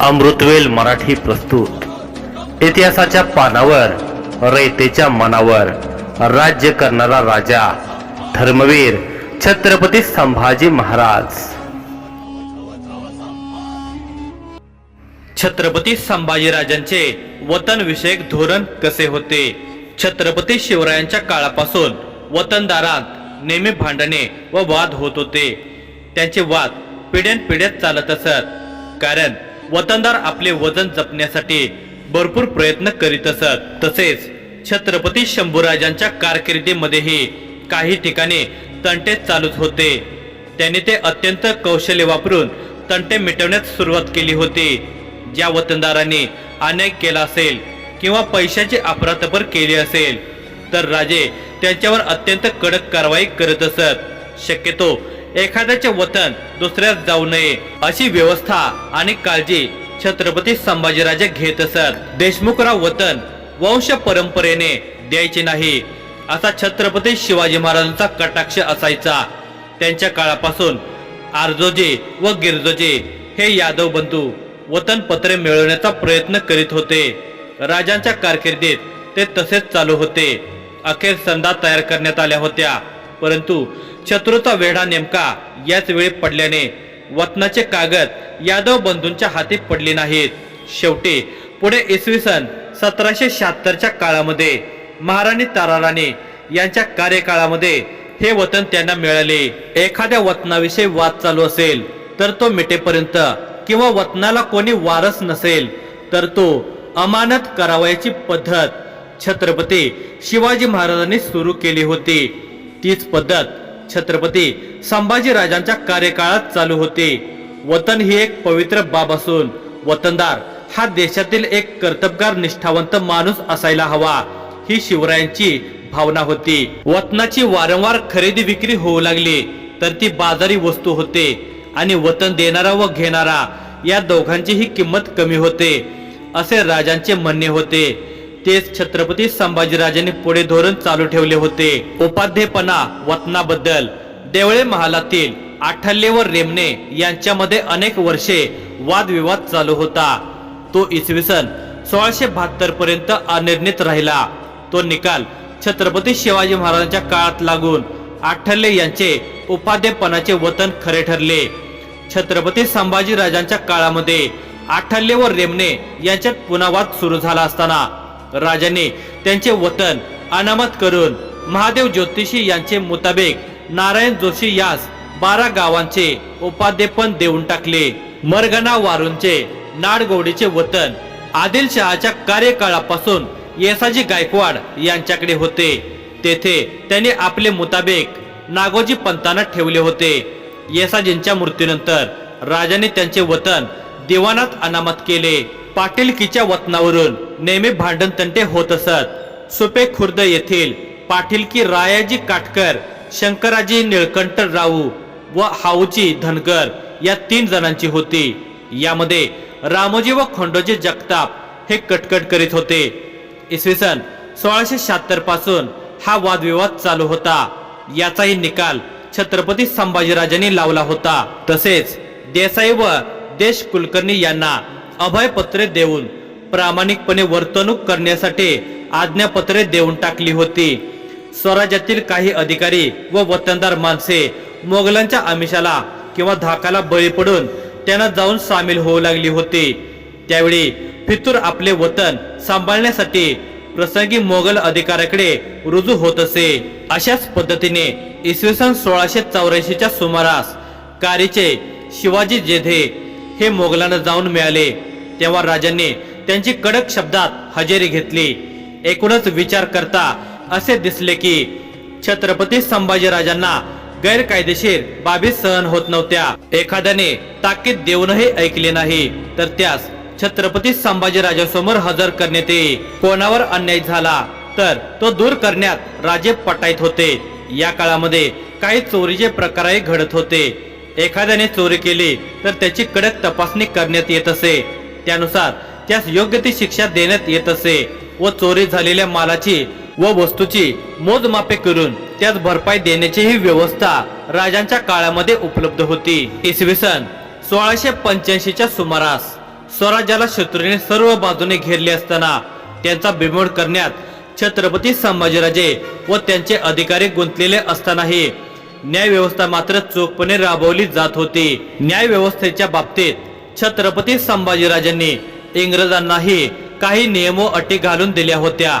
अमृतवेल मराठी प्रस्तुत. इतिहासाच्या पानावर रयतेच्या मनावर राज्य करणारा राजा धर्मवीर छत्रपती संभाजी महाराज. छत्रपती संभाजीराजांचे वतनविषयक धोरण कसे होते? छत्रपती शिवरायांच्या काळापासून वतनदारात नेहमी भांडणे व वाद होत होते. त्यांचे वाद पिढ्यानपिढ्यात चालत असत. कारण वतनदार आपले वजन जपण्यासाठी भरपूर प्रयत्न करीत असत. तसेच छत्रपती शंभूराजांच्या कारकिर्दीमध्येही काही ठिकाणी तंटे चालूच होते. त्यांनी ते अत्यंत कौशल्य वापरून तंटे मिटवण्यास सुरुवात केली होती. ज्या वतनदारांनी अन्याय केला असेल किंवा पैशाची अपरातपर केली असेल तर राजे त्यांच्यावर अत्यंत कडक कारवाई करत असत. शक्यतो एखाद्याचे वतन दुसऱ्यात जाऊ नये अशी व्यवस्था आणि काळजी छत्रपती संभाजीराजे घेत असत. देशमुखराव वतन वंश परंपरेने द्यायचे नाही असा छत्रपती शिवाजी महाराजांचा कटाक्ष असायचा. त्यांच्या काळापासून आरजोजी व गिरजोजी हे यादव बंधू वतन पत्रे मिळवण्याचा प्रयत्न करीत होते. राजांच्या कारकिर्दीत ते तसेच चालू होते. अखेर संधा तयार करण्यात आल्या होत्या. परंतु शत्रूचा वेढा नेमका याच वेळी पडल्याने वतनाचे कागद यादव बंधूंच्या हाती पडले नाहीत. शेवटी पुढे इसवी सन सतराशे शहात्तरच्या काळामध्ये महाराणी ताराराणी यांच्या कार्यकाळामध्ये हे वतन त्यांना मिळाले. एखाद्या वतनाविषयी वाद चालू असेल तर तो मिटेपर्यंत किंवा वतनाला कोणी वारस नसेल तर तो अमानत करावयाची पद्धत छत्रपती शिवाजी महाराजांनी सुरू केली होती. तीच पद्धत छत्रपती संभाजी राजांच्या कार्यकाळात चालू होती. वतन ही एक पवित्र बाब असून वतनदार हा देशातील एक कर्तबगार निष्ठावंत माणूस असायला हवा ही शिवरायांची भावना होती. वतनाची वारंवार खरेदी विक्री होऊ लागली तर ती बाजारी वस्तू होते आणि वतन देणारा व घेणारा या दोघांचीही किंमत कमी होते असे राजांचे म्हणणे होते. तेच छत्रपती संभाजीराजांनी पुढे धोरण चालू ठेवले होते. उपाध्येपणा वतनाबद्दल. देवळे महालातील आठल्ले व रेमणे यांच्यामध्ये अनेक वर्षे वादविवाद चालू होता. तो इसवी सन सोळाशे बहात्तर पर्यंत अनिर्णित राहिला. तो निकाल छत्रपती शिवाजी महाराजांच्या काळात लागून आठल्ले यांचे उपाध्येपणाचे वतन खरे ठरले. छत्रपती संभाजीराजांच्या काळामध्ये आठल्ले व रेमणे यांच्यात पुन्हा वाद सुरू झाला असताना राजाने त्यांचे वतन अनामत करून महादेव ज्योतिषी यांचे मुताबिक नारायण जोशी यास बारा गावांचे उपाध्येपण देऊन टाकले. मरगणा वारूंचे नाडगोडीचे वतन आदिलशहाच्या कार्यकाळापासून येसाजी गायकवाड यांच्याकडे होते. तेथे त्यांनी आपले मुताबिक नागोजी पंतांना ठेवले होते. येसाजींच्या मृत्यूनंतर राजाने त्यांचे वतन दिवाणात अनामत केले. पाटीलकीच्या वतनावरून नेहमी भांडण तंटे होत असत. सुपे खुर्द येथील पाटीलकी रायाजी काटकर शंकराजी निळकंठ राऊ व हाऊजी धनगर या तीन जणांची होती. यामध्ये रामोजी व खंडोजी जगताप हे कटकट करीत होते. इसवी सन सोळाशे शहात्तरपासून हा वादविवाद चालू होता. याचाही निकाल छत्रपती संभाजीराजांनी लावला होता. तसेच देसाई व देश कुलकर्णी यांना अभयपत्रे देऊन प्रामाणिकपणे वर्तणूक करण्यासाठी आज्ञापत्रे देऊन टाकली होती. स्वराज्यातील काही अधिकारी व वतनदार माणसे मोगलांच्या आमिषाला किंवा धाकाला बळी पडून त्यांना जाऊन सामील होऊ लागली होती. त्यावेळी फितूर आपले वतन सांभाळण्यासाठी प्रसंगी मोगल अधिकाऱ्याकडे रुजू होत असे. अशाच पद्धतीने इसवी सन सोळाशे चौऱ्याऐंशीच्या सुमारास कारीचे शिवाजी जेधे हे मोगलांना जाऊन मिळाले. तेव्हा राजांनी त्यांची कडक शब्दात हजेरी घेतली. एकूणच विचार करता असे दिसले की छत्रपती संभाजीराजांना गैरकायदेशीर बाबी सहन होत नव्हत्या. एखाद्याने ताकीद देऊनही ऐकले नाही तर त्यास छत्रपती संभाजीराजासमोर हजर करण्यात येई कोणावर अन्याय झाला तर तो दूर करण्यात राजे पटायत होते. या काळामध्ये काही चोरीचे प्रकारही घडत होते. एखाद्याने चोरी केली तर त्याची कडक तपासणी करण्यात येत असे. त्यानुसार त्यास योग्य ती शिक्षा देण्यात येत असे व चोरी झालेल्या मालाची व वस्तूची मोजमापे करून त्यास भरपाई देण्याचीही व्यवस्था राजांच्या काळामध्ये उपलब्ध होती. इसवी सन सोळाशे पंच्याऐंशीच्या सुमारास स्वराज्याला शत्रूने सर्व बाजूने घेरले असताना त्यांचा बिमोड करण्यात छत्रपती संभाजीराजे व त्यांचे अधिकारी गुंतलेले असतानाही न्यायव्यवस्था मात्र चोखपणे राबवली जात होती. न्यायव्यवस्थेच्या बाबतीत छत्रपती संभाजीराजांनी इंग्रजांनाही काही नियमो अटी घालून दिल्या होत्या.